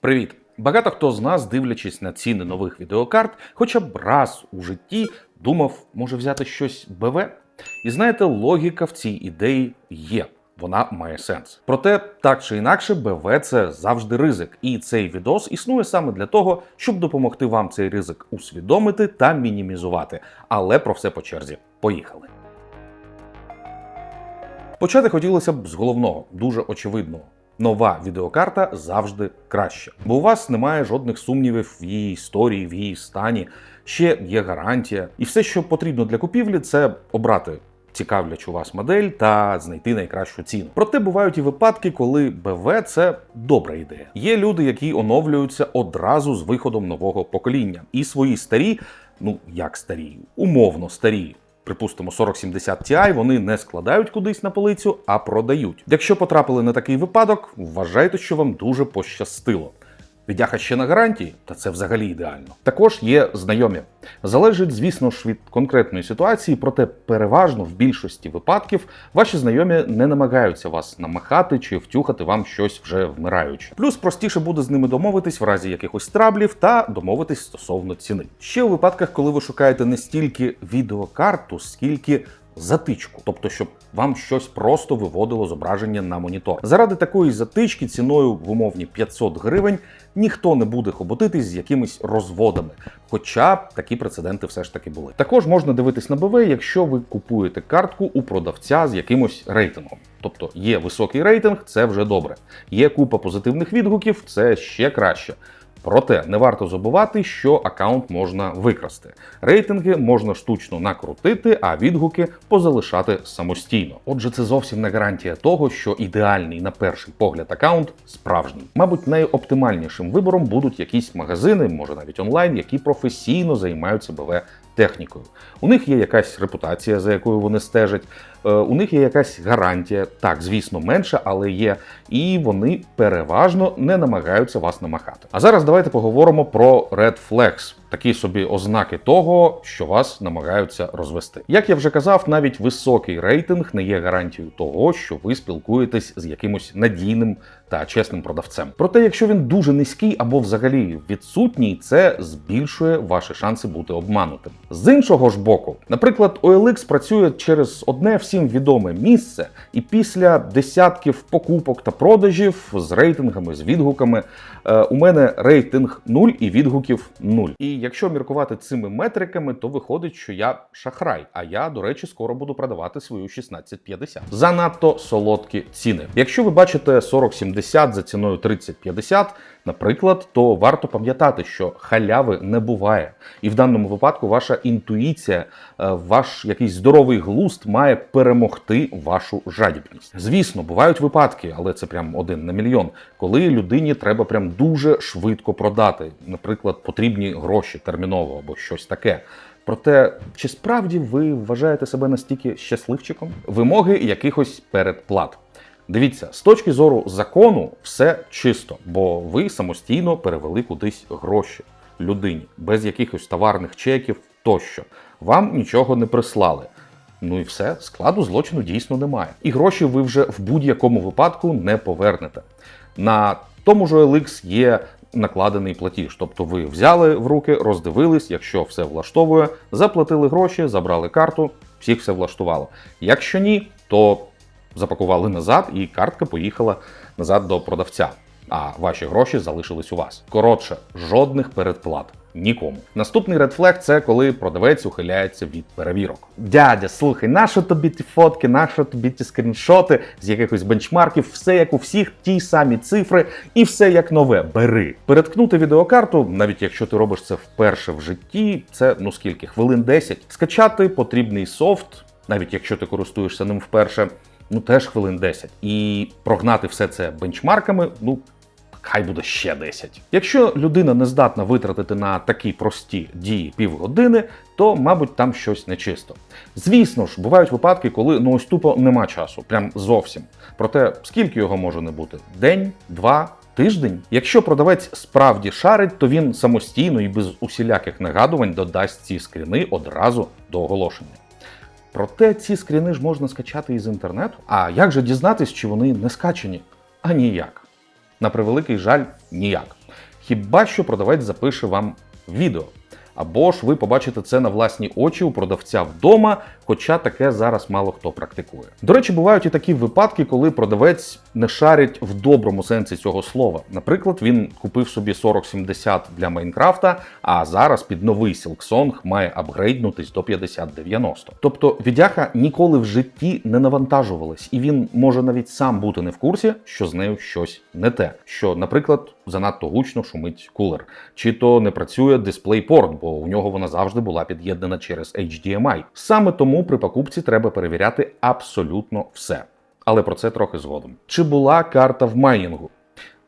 Привіт! Багато хто з нас, дивлячись на ціни нових відеокарт, хоча б раз у житті думав, може взяти щось БВ. І знаєте, логіка в цій ідеї є. Вона має сенс. Проте, так чи інакше, БВ це завжди ризик, і цей відос існує саме для того, щоб допомогти вам цей ризик усвідомити та мінімізувати. Але про все по черзі. Поїхали. Почати хотілося б з головного, дуже очевидного. Нова відеокарта завжди краще, бо у вас немає жодних сумнівів в її історії, в її стані. Ще є гарантія, і все, що потрібно для купівлі, це обрати цікавлячу вас модель та знайти найкращу ціну. Проте бувають і випадки, коли БВ це добра ідея. Є люди, які оновлюються одразу з виходом нового покоління, і свої старі, ну як старі, умовно старі припустимо, 4070 Ti, вони не складають кудись на полицю, а продають. Якщо потрапили на такий випадок, вважайте, що вам дуже пощастило. Відяха ще на гарантії, та це взагалі ідеально. Також є знайомі. Залежить, звісно ж, від конкретної ситуації, проте переважно в більшості випадків ваші знайомі не намагаються вас намахати чи втюхати вам щось вже вмираюче. Плюс простіше буде з ними домовитись в разі якихось траблів та домовитись стосовно ціни. Ще у випадках, коли ви шукаєте не стільки відеокарту, скільки затичку, тобто, щоб вам щось просто виводило зображення на монітор. Заради такої затички ціною в умовні 500 гривень ніхто не буде хоботитись з якимись розводами. Хоча такі прецеденти все ж таки були. Також можна дивитись на БВ, якщо ви купуєте картку у продавця з якимось рейтингом. Тобто є високий рейтинг, це вже добре. Є купа позитивних відгуків, це ще краще. Проте не варто забувати, що аккаунт можна викрасти. Рейтинги можна штучно накрутити, а відгуки позалишати самостійно. Отже, це зовсім не гарантія того, що ідеальний на перший погляд аккаунт справжній. Мабуть, найоптимальнішим вибором будуть якісь магазини, може навіть онлайн, які професійно займаються БВ технікою. У них є якась репутація, за якою вони стежать. Е, У них є якась гарантія, так, звісно, менша, але є, і вони переважно не намагаються вас намахати. А зараз давайте поговоримо про Red Flags, такі собі ознаки того, що вас намагаються розвести. Як я вже казав, навіть високий рейтинг не є гарантією того, що ви спілкуєтесь з якимось надійним та чесним продавцем. Проте, якщо він дуже низький або взагалі відсутній, це збільшує ваші шанси бути обманутим. З іншого ж боку, наприклад, OLX працює через одне всім відоме місце, і після десятків покупок та продажів з рейтингами, з відгуками, е, у мене рейтинг 0 і відгуків 0. І якщо міркувати цими метриками, то виходить, що я шахрай. А я, до речі, скоро буду продавати свою 1650. Занадто солодкі ціни. Якщо ви бачите 4070 за ціною 3050, наприклад, то варто пам'ятати, що халяви не буває. І в даному випадку ваша інтуїція, е, ваш якийсь здоровий глузд має перемогти вашу жадібність. Звісно, бувають випадки, але це прям один на мільйон, коли людині треба прям дуже швидко продати. Наприклад, потрібні гроші терміново або щось таке. Проте, чи справді ви вважаєте себе настільки щасливчиком? Вимоги якихось передплат. Дивіться, з точки зору закону, все чисто, бо ви самостійно перевели кудись гроші людині без якихось товарних чеків тощо. Вам нічого не прислали. Ну і все, складу злочину дійсно немає. І гроші ви вже в будь-якому випадку не повернете. На тому ж OLX є накладений платіж, тобто ви взяли в руки, роздивились, якщо все влаштовує, заплатили гроші, забрали карту, всіх все влаштувало. Якщо ні, то запакували назад, і картка поїхала назад до продавця. А ваші гроші залишились у вас. Коротше, жодних передплат. Нікому. Наступний flag – це коли продавець ухиляється від перевірок. Дядя, слухай, нащо тобі ті фотки, нащо тобі ті скріншоти з якихось бенчмарків, все як у всіх, ті самі цифри, і все як нове. Бери. Переткнути відеокарту, навіть якщо ти робиш це вперше в житті, це ну скільки? Хвилин 10. Скачати потрібний софт, навіть якщо ти користуєшся ним вперше, ну теж хвилин 10. І прогнати все це бенчмарками, ну. Хай буде ще 10. Якщо людина не здатна витратити на такі прості дії півгодини, то, мабуть, там щось нечисто. Звісно ж, бувають випадки, коли ну ось тупо нема часу, прям зовсім. Проте скільки його може не бути? День, два, тиждень. Якщо продавець справді шарить, то він самостійно і без усіляких нагадувань додасть ці скріни одразу до оголошення. Проте ці скріни ж можна скачати із інтернету. А як же дізнатись, чи вони не скачані? А ніяк. На превеликий жаль, ніяк. Хіба що продавець запише вам відео. Або ж ви побачите це на власні очі у продавця вдома, хоча таке зараз мало хто практикує. До речі, бувають і такі випадки, коли продавець не шарить в доброму сенсі цього слова. Наприклад, він купив собі 4070 для Майнкрафта, а зараз під новий Silksong має апгрейднутись до 5090. Тобто відяха ніколи в житті не навантажувалась, і він може навіть сам бути не в курсі, що з нею щось не те. Що, наприклад, занадто гучно шумить кулер, чи то не працює DisplayPort, бо у нього вона завжди була під'єднана через HDMI. Саме тому при покупці треба перевіряти абсолютно все. Але про це трохи згодом. Чи була карта в майнінгу?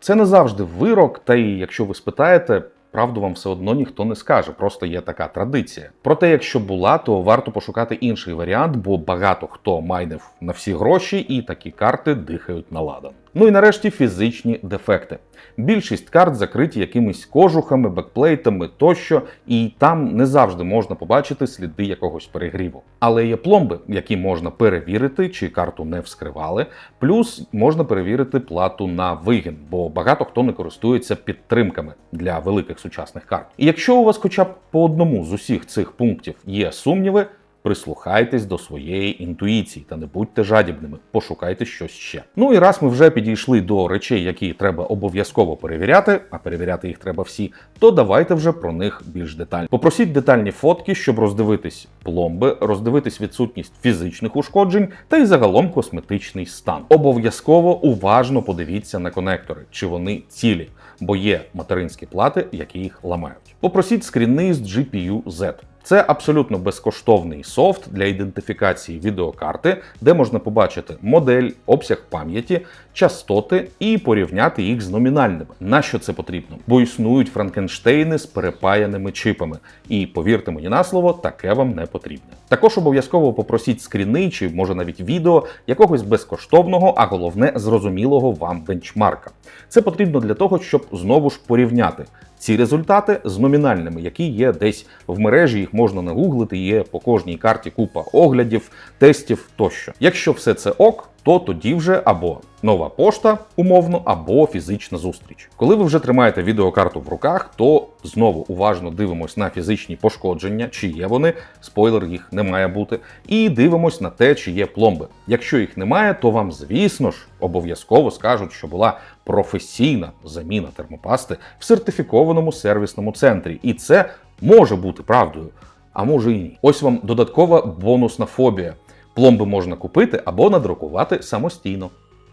Це не завжди вирок, та й якщо ви спитаєте, правду вам все одно ніхто не скаже, просто є така традиція. Проте, якщо була, то варто пошукати інший варіант, бо багато хто майнив на всі гроші, і такі карти дихають на ладан. Ну і нарешті фізичні дефекти. Більшість карт закриті якимись кожухами, бекплейтами тощо, і там не завжди можна побачити сліди якогось перегріву. Але є пломби, які можна перевірити, чи карту не вскривали. Плюс можна перевірити плату на вигін, бо багато хто не користується підтримками для великих сучасних карт. І якщо у вас хоча б по одному з усіх цих пунктів є сумніви, прислухайтесь до своєї інтуїції та не будьте жадібними, пошукайте щось ще. Ну і раз ми вже підійшли до речей, які треба обов'язково перевіряти, а перевіряти їх треба всі, то давайте вже про них більш детально. Попросіть детальні фотки, щоб роздивитись пломби, роздивитись відсутність фізичних ушкоджень та й загалом косметичний стан. Обов'язково уважно подивіться на конектори, чи вони цілі, бо є материнські плати, які їх ламають. Попросіть скріни з GPU Z. Це абсолютно безкоштовний софт для ідентифікації відеокарти, де можна побачити модель, обсяг пам'яті, частоти і порівняти їх з номінальними. На що це потрібно? Бо існують франкенштейни з перепаяними чипами. І повірте мені на слово, таке вам не потрібне. Також обов'язково попросіть скріни чи може навіть відео якогось безкоштовного, а головне зрозумілого вам бенчмарка. Це потрібно для того, щоб знову ж порівняти ці результати з номінальними, які є десь в мережі, їх можна нагуглити, є по кожній карті купа оглядів, тестів тощо. Якщо все це ок, то тоді вже або нова пошта, умовно, або фізична зустріч. Коли ви вже тримаєте відеокарту в руках, то знову уважно дивимось на фізичні пошкодження, чи є вони, спойлер їх не має бути, і дивимось на те, чи є пломби. Якщо їх немає, то вам, звісно ж, обов'язково скажуть, що була професійна заміна термопасти в сертифікованому сервісному центрі, і це може бути правдою. А може і ні. Ось вам додаткова бонусна фобія. Пломби можна купити або надрукувати самостійно.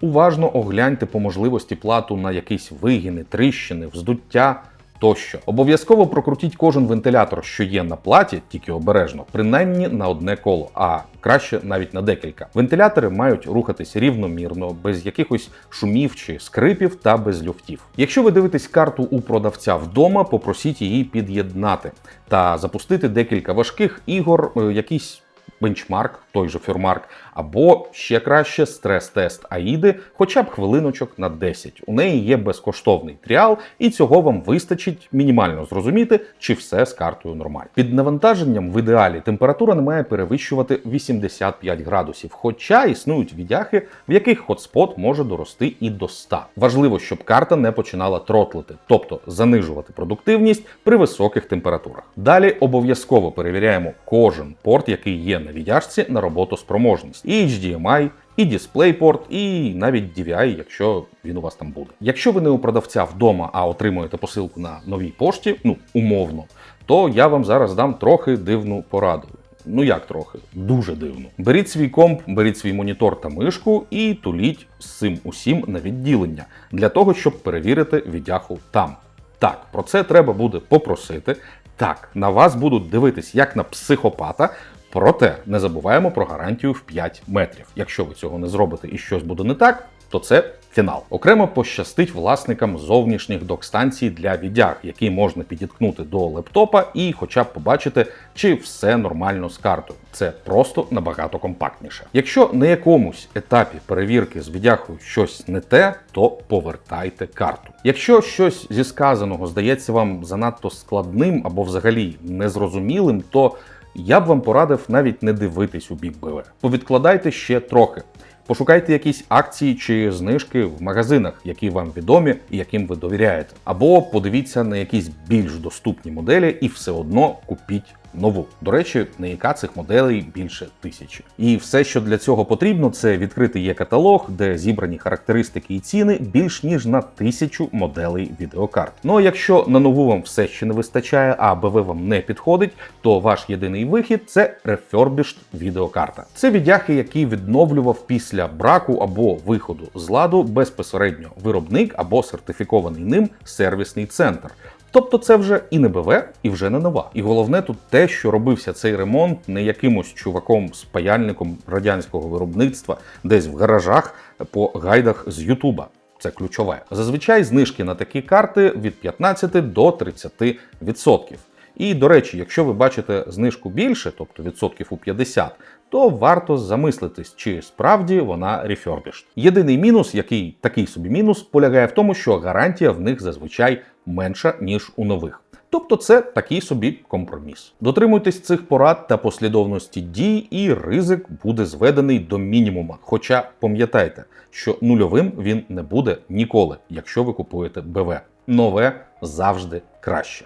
Уважно огляньте по можливості плату на якісь вигини, тріщини, вздуття тощо. Обов'язково прокрутіть кожен вентилятор, що є на платі, тільки обережно, принаймні на одне коло, а краще навіть на декілька. Вентилятори мають рухатись рівномірно, без якихось шумів чи скрипів та без люфтів. Якщо ви дивитесь карту у продавця вдома, попросіть її під'єднати та запустити декілька важких ігор, е, якісь бенчмарк, той же фюрмарк, або ще краще стрес-тест Аїди, хоча б хвилиночок на 10. У неї є безкоштовний тріал, і цього вам вистачить мінімально зрозуміти, чи все з картою нормально. Під навантаженням в ідеалі температура не має перевищувати 85 градусів, хоча існують відяхи, в яких хотспот може дорости і до 100. Важливо, щоб карта не починала тротлити, тобто занижувати продуктивність при високих температурах. Далі обов'язково перевіряємо кожен порт, який є на відяжці на роботоспроможність. І HDMI, і DisplayPort, і навіть DVI, якщо він у вас там буде. Якщо ви не у продавця вдома, а отримуєте посилку на новій пошті, ну умовно, то я вам зараз дам трохи дивну пораду. Ну як трохи, дуже дивно. Беріть свій комп, беріть свій монітор та мишку і туліть з цим усім на відділення для того, щоб перевірити відяху там. Так, про це треба буде попросити. Так, на вас будуть дивитись як на психопата. Проте не забуваємо про гарантію в 5 метрів. Якщо ви цього не зробите і щось буде не так, то це фінал. Окремо пощастить власникам зовнішніх док-станцій для відяг, які можна підіткнути до лептопа і, хоча б побачити, чи все нормально з картою. Це просто набагато компактніше. Якщо на якомусь етапі перевірки з відяхою щось не те, то повертайте карту. Якщо щось зі сказаного здається вам занадто складним або взагалі незрозумілим, то я б вам порадив навіть не дивитись у бік БВ. Повідкладайте ще трохи. Пошукайте якісь акції чи знижки в магазинах, які вам відомі і яким ви довіряєте. Або подивіться на якісь більш доступні моделі і все одно купіть нову. До речі, на яка цих моделей більше тисячі. І все, що для цього потрібно, це відкрити є каталог, де зібрані характеристики і ціни більш ніж на тисячу моделей відеокарт. Ну а якщо на нову вам все ще не вистачає, а БВ вам не підходить, то ваш єдиний вихід це refurbished відеокарта. Це віддяхи, які відновлював після браку або виходу з ладу безпосередньо виробник або сертифікований ним сервісний центр. Тобто це вже і не БВ, і вже не нова. І головне тут те, що робився цей ремонт не якимось чуваком з паяльником радянського виробництва, десь в гаражах по гайдах з Ютуба. Це ключове. Зазвичай знижки на такі карти від 15 до 30%. І до речі, якщо ви бачите знижку більше, тобто відсотків у 50, то варто замислитись, чи справді вона refurbished. Єдиний мінус, який такий собі мінус, полягає в тому, що гарантія в них зазвичай менша ніж у нових. Тобто це такий собі компроміс. Дотримуйтесь цих порад та послідовності дій, і ризик буде зведений до мінімума. Хоча пам'ятайте, що нульовим він не буде ніколи, якщо ви купуєте БВ. Нове завжди краще.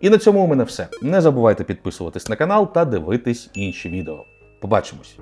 І на цьому у мене все. Не забувайте підписуватись на канал та дивитись інші відео. Побачимось!